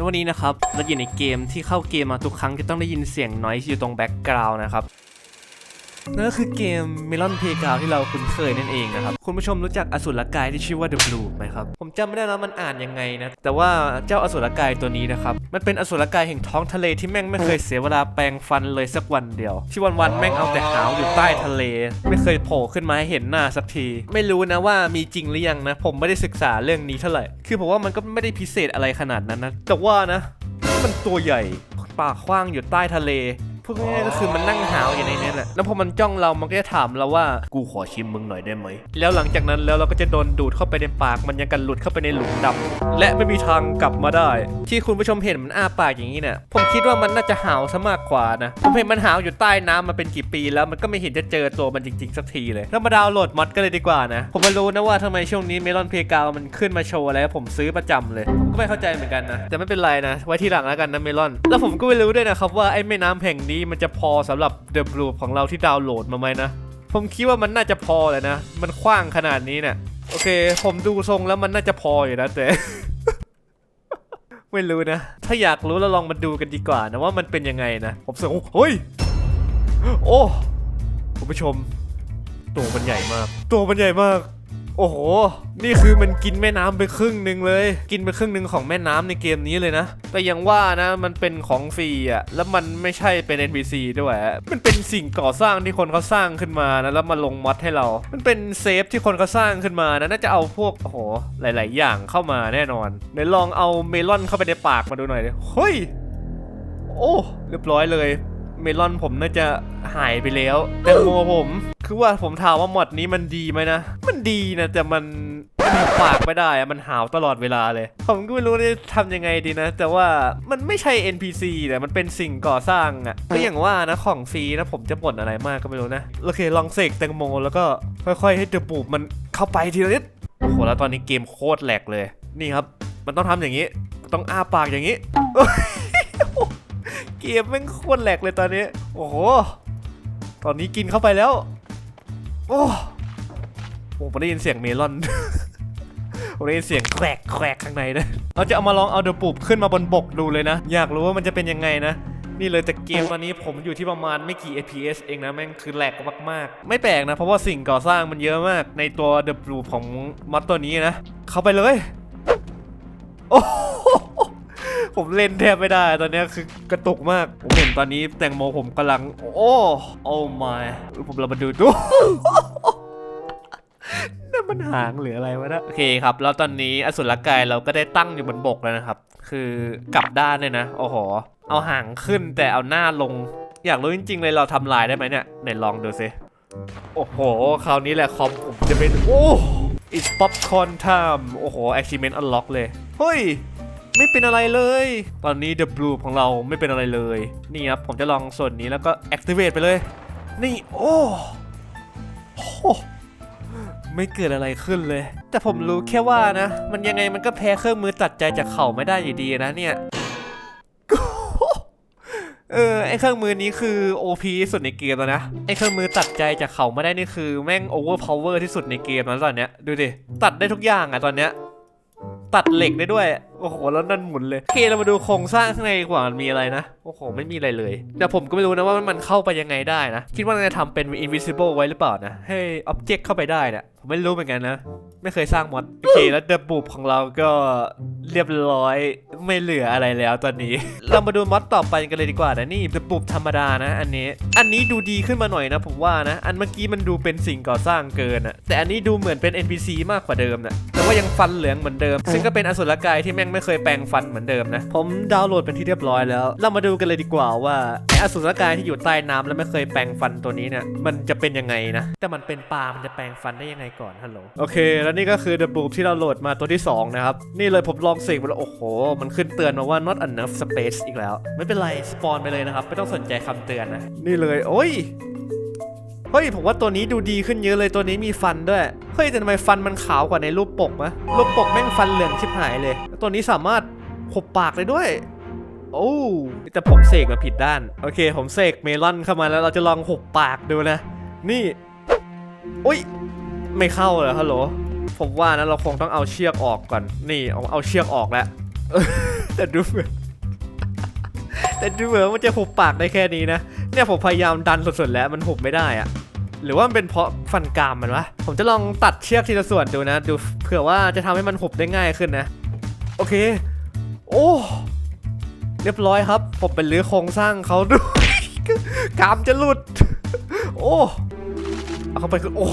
แล้ววันนี้นะครับเราอยู่ในเกมที่เข้าเกมมาทุกครั้งจะต้องได้ยินเสียงน้อยอยู่ตรงแบ็กกราวน์นะครับ นั่นก็คือเกม Melon Playground ที่เราคุ้นเคยนั่นเองนะครับ คุณผู้ชมรู้จักอสูรกายที่ชื่อว่า The Blue ไหมครับ ผมจำไม่ได้แล้วมันอ่านยังไงนะ แต่ว่าเจ้าอสูรกายตัวนี้นะครับ มันเป็นอสูรกายแห่งท้องทะเลที่แม่งไม่เคยเสียเวลาแปรงฟันเลยสักวันเดียว ที่วันๆแม่งเอาแต่หาวอยู่ใต้ทะเล ไม่เคยโผล่ขึ้นมาให้เห็นหน้าสักที ไม่รู้นะว่ามีจริงหรือยังนะ ผมไม่ได้ศึกษาเรื่องนี้เท่าไหร่ คือผมว่ามันก็ไม่ได้พิเศษอะไรขนาดนั้นนะ แต่ว่านะ มันตัวใหญ่ปากกว้างอยู่ใต้ทะเล พูดง่ายๆก็คือมันนั่งหาวอยู่ในนี้แหละ แล้วพอมันจ้องเรา มันก็จะถามเราว่า กูขอชิมมึงหน่อยได้ไหม แล้วหลังจากนั้นแล้วเราก็จะโดนดูดเข้าไปในปาก มันยังกันหลุดเข้าไปในหลุมดำและไม่มีทางกลับมาได้ ที่คุณผู้ชมเห็นมันอ้าปากอย่างนี้เนี่ย ผมคิดว่ามันน่าจะหาวซะมากกว่านะ ผมเห็นมันหาวอยู่ใต้น้ำมาเป็นกี่ปี แล้วมันก็ไม่เห็นจะเจอตัวมันจริงๆสักทีเลย เรามาดาวน์โหลดมอดกันเลยดีกว่านะ ผมไม่รู้นะว่าทำไมช่วงนี้เมลอนเพกามันขึ้นมาโชว์อะไรผมซื้อประจำเลย ก็ไม่เข้าใจเหมือนกันนะ แต่ไม่เป็นไรนะ ไว้ที่หลังแล้วกันนะเมลอน แล้วผมก็ไม่รู้ด้วยนะครับว่าไอ้แม่น้ำแห่งนี้มันจะพอสำหรับเดอะบลูของเราที่ดาวน์โหลดมาไหมนะ ผมคิดว่ามันน่าจะพอเลยนะ มันกว้างขนาดนี้เนี่ยโอเค ผมดูทรงแล้วมันน่าจะพออยู่นะแต่ ไม่รู้นะ ถ้าอยากรู้เราลองมาดูกันดีกว่านะว่ามันเป็นยังไงนะ ผมรู้สึกโอ้เฮ้ย โอ้ คุณผู้ชม ตัวมันใหญ่มาก ตัวมันใหญ่มาก โอ้โห นี่คือมันกินแม่น้ำไปครึ่งหนึ่งเลย กินไปครึ่งหนึ่งของแม่น้ำในเกมนี้เลยนะ แต่ยังว่านะมันเป็นของฟรีอะ แล้วมันไม่ใช่เป็น NPC ด้วย มันเป็นสิ่งก่อสร้างที่คนเขาสร้างขึ้นมานะแล้วมาลงมอดให้เรา มันเป็นเซฟที่คนเขาสร้างขึ้นมานะน่าจะเอาพวกโอ้โหหลาย ๆ อย่างเข้ามาแน่นอนเดี๋ยวลองเอาเมลอนเข้าไปในปากมาดูหน่อยเฮ้ยโอ้เรียบร้อยเลย เมลอนผมน่าจะหายไปแล้วแตงโมผม คือว่าผมถามว่าหมดนี้มันดีไหมนะ มันดีนะแต่มันมันหุบปากไม่ได้อะมันหาวตลอดเวลาเลย ผมก็ไม่รู้จะทำยังไงดีนะ แต่ว่ามันไม่ใช่ NPC แต่มันเป็นสิ่งก่อสร้างอะก็อย่างว่านะของฟรีนะผมจะบ่นอะไรมากก็ไม่รู้นะ โอเค ลองเสกแตงโมแล้วก็ค่อยๆ ให้เดอะปูบมันเข้าไปทีละนิดโอ้โหแล้วตอนนี้เกมโคตรแหลกเลย นี่ครับ มันต้องทำอย่างนี้ ต้องอ้าปากอย่างนี้ เกมแม่งโคตรแหลกเลยตอนนี้ โอ้โห ตอนนี้กินเข้าไปแล้ว โอ้ผมได้ยินเสียงเมลอน ผมได้ยินเสียงแควกแควกข้างในนะเราจะเอามาลองเอาเดอะปูบขึ้นมาบนบกดูเลยนะ อยากรู้ว่ามันจะเป็นยังไงนะ นี่เลยแต่เกมตอนนี้ผมอยู่ที่ประมาณไม่กี่ FPS เองนะ แม่งคือแหลกมากๆ ไม่แปลกนะ เพราะว่าสิ่งก่อสร้างมันเยอะมากในตัวเดอะปูบของมอดตัวนี้นะ เข้าไปเลย โอ้ ผมเล่นแทบไม่ได้ ตอนนี้คือกระตุกมาก ผมเห็นตอนนี้แตงโมผมกำลัง โอ้ โอ้ my ผมเรามาดูดูนั่นมันหางหรืออะไรวะนะโอเคครับ แล้วตอนนี้อสุรกายเราก็ได้ตั้งอยู่บนบกแล้วนะครับ คือกลับด้านเลยนะ โอ้โห เอาหางขึ้นแต่เอาหน้าลง อยากรู้จริงๆเลยเราทำลายได้ไหมเนี่ยไหนลองดูสิ โอ้โห คราวนี้แหละคอมผมจะเป็น โอ้ it's popcorn time โอ้โห achievement unlock เลย เฮ้ย ไม่เป็นอะไรเลย ตอนนี้ The Blue ของเราไม่เป็นอะไรเลย นี่ครับผมจะลองส่วนนี้แล้วก็ activate ไปเลย นี่โอ้โหไม่เกิดอะไรขึ้นเลย แต่ผมรู้แค่ว่านะ มันยังไงมันก็แพ้เครื่องมือตัดใจจากเขาไม่ได้อยู่ดีนะเนี่ยเออไอเครื่องมือนี้คือ OP ที่สุดในเกมแล้วนะไอเครื่องมือตัดใจจากเขาไม่ได้นี่คือแม่ง overpower ที่สุดในเกมแล้วตอนเนี้ยดูดิตัดได้ทุกอย่างอะตอนเนี้ย ตัดเหล็กได้ด้วย โอ้โห แล้วนั่นหมุนเลย โอเค เรามาดูโครงสร้างข้างในกว่ามันมีอะไรนะ โอ้โห ไม่มีอะไรเลย แต่ผมก็ไม่รู้นะว่ามันเข้าไปยังไงได้นะ คิดว่าจะทำเป็น invisible ไว้หรือเปล่านะ ให้ object เข้าไปได้นะผมไม่รู้เหมือนกันนะ ไม่เคยสร้างมอดโอเคแล้วเดอะบูบของเราก็เรียบร้อยไม่เหลืออะไรแล้วตอนนี้ เรามาดูมอดต่อไปกันเลยดีกว่านะนี่เดอะบูบธรรมดานะ อันนี้ อันนี้ดูดีขึ้นมาหน่อยนะผมว่านะ อันเมื่อกี้มันดูเป็นสิ่งก่อสร้างเกินอะแต่อันนี้ดูเหมือนเป็น NPC มากกว่าเดิมนะแต่ว่ายังฟันเหลืองเหมือนเดิม ซึ่งก็เป็นอสุรกายที่แม่งไม่เคยแปลงฟันเหมือนเดิมนะผมดาวน์โหลดเป็นที่เรียบร้อยแล้ว เรามาดูกันเลยดีกว่าว่าไออสุรกายที่อยู่ใต้น้ำแล้วไม่เคยแปลงฟันตัวนี้เนี่ยมันจะเป็นยังไงนะแต่มันเป็นปลามันจะแปลงฟันได้ยังไงก่อนฮัลโหลโอเคแล้วนี่ก็คือ The Boop ที่เราโหลดมาตัวที่ 2 นะครับ นี่เลยผมลองเสกไปแล้วโอ้โห มันขึ้นเตือนมาว่า not enough space อีกแล้ว ไม่เป็นไร สปอนไปเลยนะครับ ไม่ต้องสนใจคำเตือนนะ นี่เลย โอ้ยเฮ้ย ผมว่าตัวนี้ดูดีขึ้นเยอะเลยตัวนี้มีฟันด้วย เฮ้ย แต่ทำไมฟันมันขาวกว่าในรูปปกนะรูปปกแม่งฟันเหลืองชิบหายเลย ตัวนี้สามารถขบปากเลยด้วย โอ้แต่ผมเสกมาผิดด้าน โอเค ผมเสกเมลอนเข้ามาแล้วเราจะลองหุบปากดูนะ นี่ อุ้ย ไม่เข้าเหรอฮัลโหล ผมว่านะเราคงต้องเอาเชือกออกก่อน นี่เอาเอาเชือกออกแล้ว แต่ดูเหมือนแต่ดูเหมือนมันจะหุบปากได้แค่นี้นะ เนี่ยผมพยายามดันสุดๆแล้วมันหุบไม่ได้อะหรือว่ามันเป็นเพราะฟันกรามมันวะ ผมจะลองตัดเชือกทีละส่วนดูนะ ดูเผื่อว่าจะทำให้มันหุบได้ง่ายขึ้นนะ โอเค โอ้ เรียบร้อยครับ ผมเป็นรื้อโครงสร้างเขาด้วยกรามจะหลุด โอ้ เอาเข้าไปคือโอ้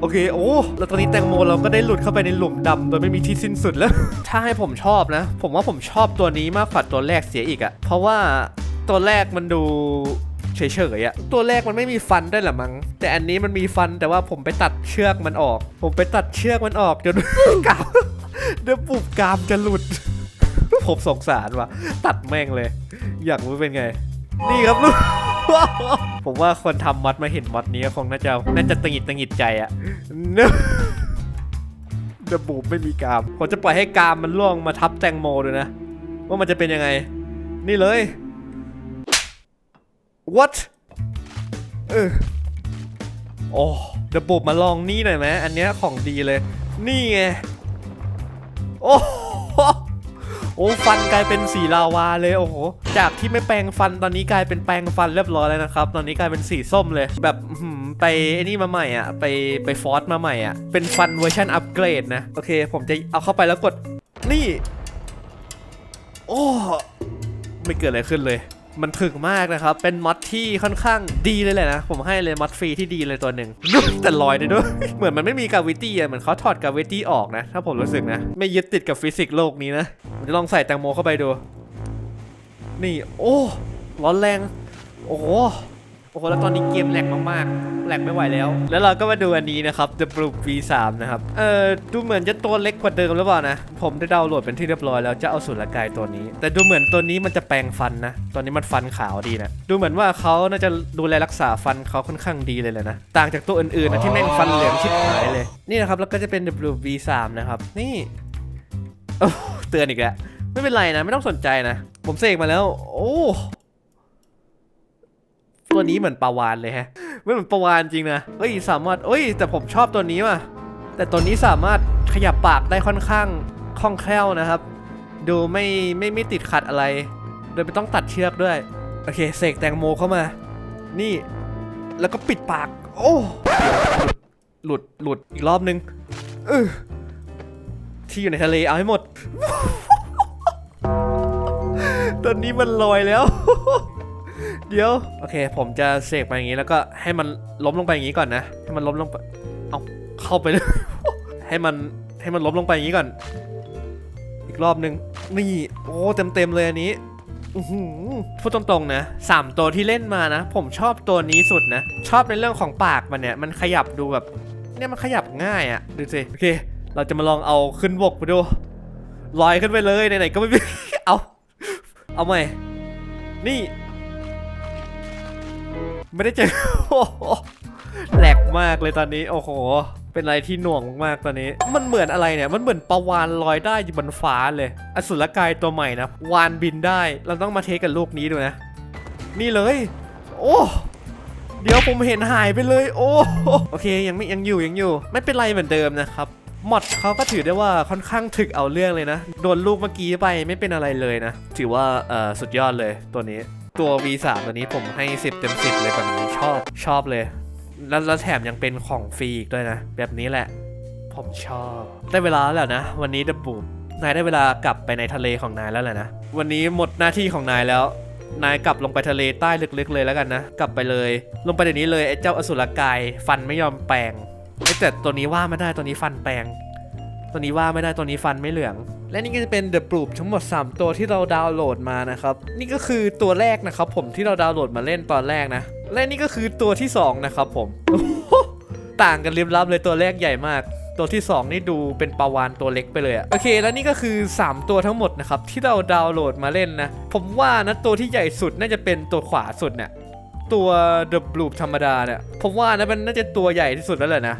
โอเค โอ้ แล้วตอนนี้แตงโมเราก็ได้หลุดเข้าไปในหลุมดำโดยไม่มีที่สิ้นสุดแล้ว ถ้าให้ผมชอบนะ ผมว่าผมชอบตัวนี้มากกว่าตัวแรกเสียอีกอะเพราะว่าตัวแรกมันดูเฉยๆอะตัวแรกมันไม่มีฟันได้หรอมั้ง แต่อันนี้มันมีฟันแต่ว่าผมไปตัดเชือกมันออก ผมไปตัดเชือกมันออกจนกามเดี๋ยวปุบกามจะหลุด ผมสงสารว่ะ ตัดแม่งเลย อยากรู้เป็นไง นี่ครับลูก ผมว่าคนทำมอดมาเห็นมอดนี้ก็คงน่าจะน่าจะตังหิดตังหิดใจอะเนอะเดยวบูบไม่มีกราม ผมจะปล่อยให้กรามมันล่วงมาทับแตงโมด้วยนะ ว่ามันจะเป็นยังไง นี่เลย what เออโอ้เดยวบูบมาลองนี่หน่อยไหมอันเนี้ยของดีเลย นี่ไง โอ้ โอ้ฟันกลายเป็นสีลาวาเลยโอ้โหจากที่ไม่แปลงฟันตอนนี้กลายเป็นแปลงฟันเรียบร้อยแล้วนะครับ ตอนนี้กลายเป็นสีส้มเลย แบบไปไอ้นี่มาใหม่อะ ไปไปฟอสมาใหม่อะ เป็นฟันเวอร์ชันอัปเกรดนะ โอเค ผมจะเอาเข้าไปแล้วกดนี่ โอ้ ไม่เกิดอะไรขึ้นเลย มันถึกมากนะครับ เป็นมอดที่ค่อนข้างดีเลยแหละนะ ผมให้เลยมอดฟรีที่ดีเลยตัวหนึ่ง แต่ลอยได้ด้วย เหมือนมันไม่มีกาวิตี้อะเหมือนเขาถอดกาวิตี้ออกนะ ถ้าผมรู้สึกนะ ไม่ยึดติดกับฟิสิกส์โลกนี้นะผมจะลองใส่แตงโมเข้าไปดู นี่ โอ้ ร้อนแรง โอ้ อ้โหแล้วตอนนี้เกมแหลกมากๆแหลกไม่ไหวแล้ว แล้วเราก็มาดูอันนี้นะครับ The Blue V3 นะครับ เอ่อ ดูเหมือนจะตัวเล็กกว่าเดิมหรือเปล่านะ ผมได้ดาวน์โหลดเป็นที่เรียบร้อยแล้วจะเอาสุรกายตัวนี้ แต่ดูเหมือนตัวนี้มันจะแปลงฟันนะ ตอนนี้มันฟันขาวดีนะ ดูเหมือนว่าเขาน่าจะดูแลรักษาฟันเขาค่อนข้างดีเลยแหละนะ ต่างจากตัวอื่นๆนะที่แม่งฟันเหลืองชิบหายเลย นี่นะครับแล้วก็จะเป็น The Blue V3 นะครับ นี่โอ้เตือนอีกแล้วไม่เป็นไรนะ ไม่ต้องสนใจนะ ผมเสกมาแล้ว โอ้ ตัวนี้เหมือนปลาวานเลยฮะไม่เหมือนปลาวานจริงนะเอ้ยสามารถเอ้ย แต่ผมชอบตัวนี้ว่ะแต่ตัวนี้สามารถขยับปากได้ค่อนข้างคล่องแคล่วนะครับ ดูไม่ไม่ไม่ติดขัดอะไร โดยไม่ต้องตัดเชือกด้วย โอเคเสกแตงโมเข้ามา นี่ แล้วก็ปิดปาก โอ้หลุดหลุดอีกรอบนึงเออที่อยู่ในทะเลเอาให้หมด ตอนนี้มันลอยแล้ว เดี๋ยว โอเค ผมจะเสกไปอย่างนี้แล้วก็ให้มันล้มลงไปอย่างนี้ก่อนนะ ให้มันล้มลงไป เอาเข้าไปเลย ให้มันให้มันล้มลงไปอย่างนี้ก่อน อีกรอบหนึ่งนี่ โอ้เต็มเต็มเลยอันนี้หือพูดตรงๆนะสามตัวที่เล่นมานะ ผมชอบตัวนี้สุดนะ ชอบในเรื่องของปากมันเนี่ย มันขยับดูแบบ เนี่ยมันขยับง่ายอะ่ะ ดูสิ โอเค เราจะมาลองเอาขึ้นบกไปดูลอยขึ้นไปเลยไหนๆก็ไม่เอา เอาใหม่ นี่ ไม่ได้เจอโอ้โหแหลกมากเลยตอนนี้โอ้โห เป็นอะไรที่หน่วงมากๆตอนนี้ มันเหมือนอะไรเนี่ย มันเหมือนปลาวานลอยได้อยู่บนฟ้าเลย อสุรกายตัวใหม่นะวานบินได้ เราต้องมาเทสกับลูกนี้ดูนะ นี่เลย โอ้เดี๋ยวผมเห็นหายไปเลย โอ้โอเคยังไม่ยังอยู่ยังอยู่ ไม่เป็นไรเหมือนเดิมนะครับมอดเขาก็ถือได้ว่าค่อนข้างถึกเอาเรื่องเลยนะ โดนลูกเมื่อกี้ไปไม่เป็นอะไรเลยนะ ถือว่าเอ่อสุดยอดเลยตัวนี้ ตัว V3 ตัวนี้ผมให้ 10 เต็ม 10 เลยแบบนี้ชอบชอบเลย แล้วแล้วแถมยังเป็นของฟรีอีกด้วยนะ แบบนี้แหละ ผมชอบ ได้เวลาแล้วนะ วันนี้ดับบูมนายได้เวลากลับไปในทะเลของนายแล้วแหละนะ วันนี้หมดหน้าที่ของนายแล้ว นายกลับลงไปทะเลใต้ลึกๆเลยแล้วกันนะ กลับไปเลย ลงไปเดี๋ยวนี้เลยไอ้เจ้าอสุรกายฟันไม่ยอมแปลงเอ้แต่ตัวนี้ว่าไม่ได้ตัวนี้ฟันแปลง ตัวนี้ว่าไม่ได้ตัวนี้ฟันไม่เหลือง และนี่ก็จะเป็น The p r o o f ทั้งหมด 3 ตัวที่เราดาวน์โหลดมานะครับ นี่ก็คือตัวแรกนะครับผมที่เราดาวน์โหลดมาเล่นตอนแรกนะ และนี่ก็คือตัวที่ 2 นะครับผมต่างกันลิบลับเลยตัวแรกใหญ่มากตัวที่ 2 นี่ดูเป็นปลาวานตัวเล็กไปเลยอะโอเค แล้วนี่ก็คือ 3 ตัวทั้งหมดนะครับ ที่เราดาวน์โหลดมาเล่นนะ ผมว่านะตัวที่ใหญ่สุดน่าจะเป็นตัวขวาสุดเนี่ยตัว The Blue ธรรมดาเนี่ยผมว่านะมันน่าจะตัวใหญ่ที่สุดแล้วแหละนะ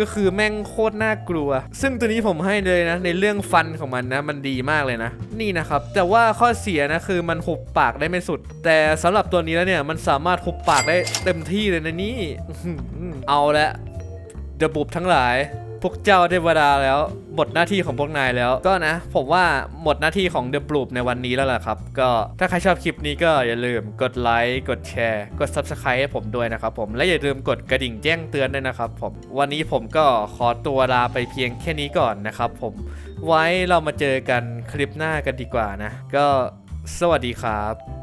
ก็คือแม่งโคตรน่ากลัว ซึ่งตัวนี้ผมให้เลยนะ ในเรื่องฟันของมันนะ มันดีมากเลยนะ นี่นะครับ แต่ว่าข้อเสียนะคือมันหุบปากได้ไม่สุด แต่สำหรับตัวนี้แล้วเนี่ยมันสามารถหุบปากได้เต็มที่เลยนะนี่ เอาละเดบุบทั้งหลาย พวกเจ้าได้เวลาแล้วหมดหน้าที่ของพวกนายแล้ว ก็นะ ผมว่าหมดหน้าที่ของ The Bloop ในวันนี้แล้วล่ะครับ ก็ถ้าใครชอบคลิปนี้ก็อย่าลืมกดไลค์กดแชร์กด Subscribe ให้ผมด้วยนะครับผมและอย่าลืมกดกระดิ่งแจ้งเตือนด้วยนะครับผมวันนี้ผมก็ขอตัวลาไปเพียงแค่นี้ก่อนนะครับผมไว้เรามาเจอกันคลิปหน้ากันดีกว่านะ ก็สวัสดีครับ